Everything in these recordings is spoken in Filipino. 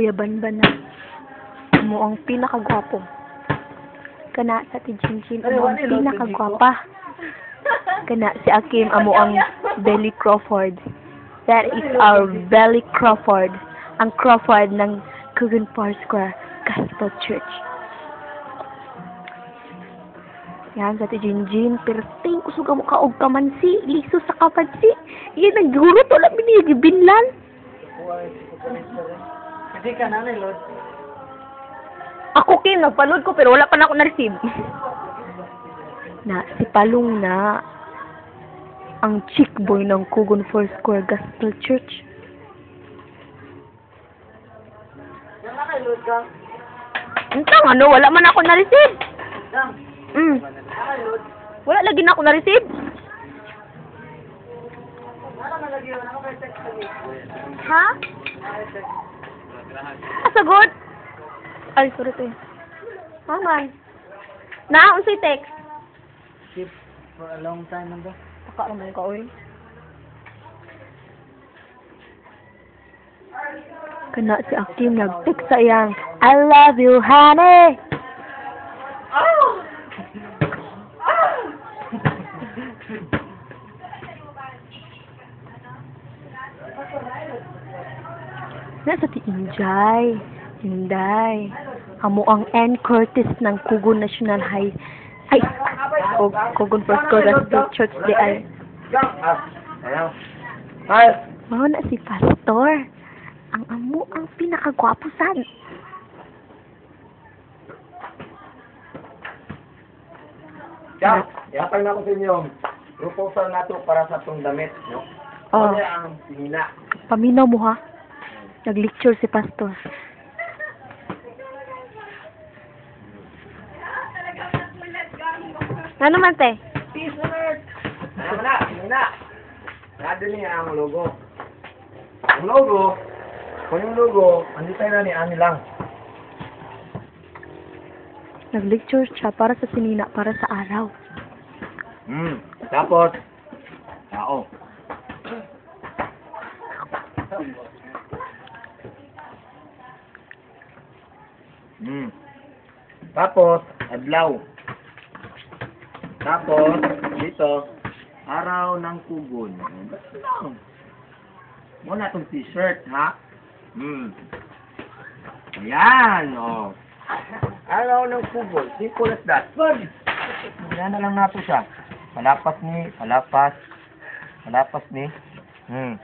Kuya Banban na. Amo ang pinakagwapo. Kana sa ti Jinjin, amo ang pinakagwapa. Kana si Akim, amo ang Belly Crawford. That is our Belly Crawford. Ang Crawford ng Coogan Park Square Gospel Church. Yan, sa ti Jinjin, perting kusog mo ka og kamansi, liso sa kapansi. Iyan ang gurot, wala binigibinlan. Hindi ka na Lord. Ako Kim, nagpanood ko pero wala pa na ako na-receive. na, si Palong na ang chick boy ng Kugon Foursquare Gospel Church. Yan na kay Lord ka. Entang ano, wala man ako na-receive. Dang. Mm. Wala lagi na ako na-receive. Ha? Ah, sagot? Ay, sorry to. Maman. Na, unsay text? Keep for a long time ago. Taka naman ka, oy. Kana si Akim nag-text sa iyang, I love you, honey! Nasa ti Injay, Inday. Amo ang N. Curtis ng Kugon National High ay, Kugon First Gospel Church de ay. Mao na si Pastor. Ang amo ang pinakagwapo san. Dang. Yatang na ko sa inyo. Proposal na to para sa tong damit. No? Oh, Ano ang tingina? paminaw mo ha. Nag-lecture si Pastor. Ano man te? Peace on earth. Na? Ano na? Nado niya ang logo. Ang logo, kung yung logo, andi tayo na ni Ani lang. Nag-lecture siya para sa sinina, para sa araw. Hmm. Tapos, tao. Hmm. Tapos, adlaw. Tapos, dito, araw ng kugon. Basta lang. Muna itong t-shirt, ha? Hmm. Ayan, oh. Araw ng kugon. Simple as that. Yan na lang nato siya. Palapas ni, palapas. Palapas ni. Hmm.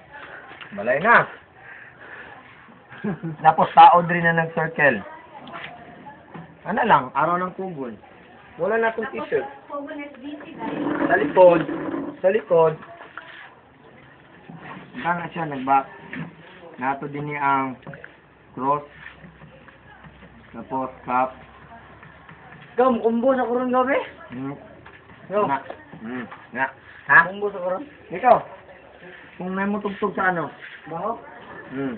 Balay na. Tapos tao din na nag-circle. Ano lang, araw ng kugon. Wala na itong t-shirt. Sa likod, sa likod, Kanga siya nagback. Nato din ni ang cross. Tapos cup. Gam, kumbo sa kurang gabi. Hmm. Yo. Na. Hmm. Na. Ha? Kumbo sa kurang. Ikaw. Kung may mo tugtog sa ano? Bango. Hmm.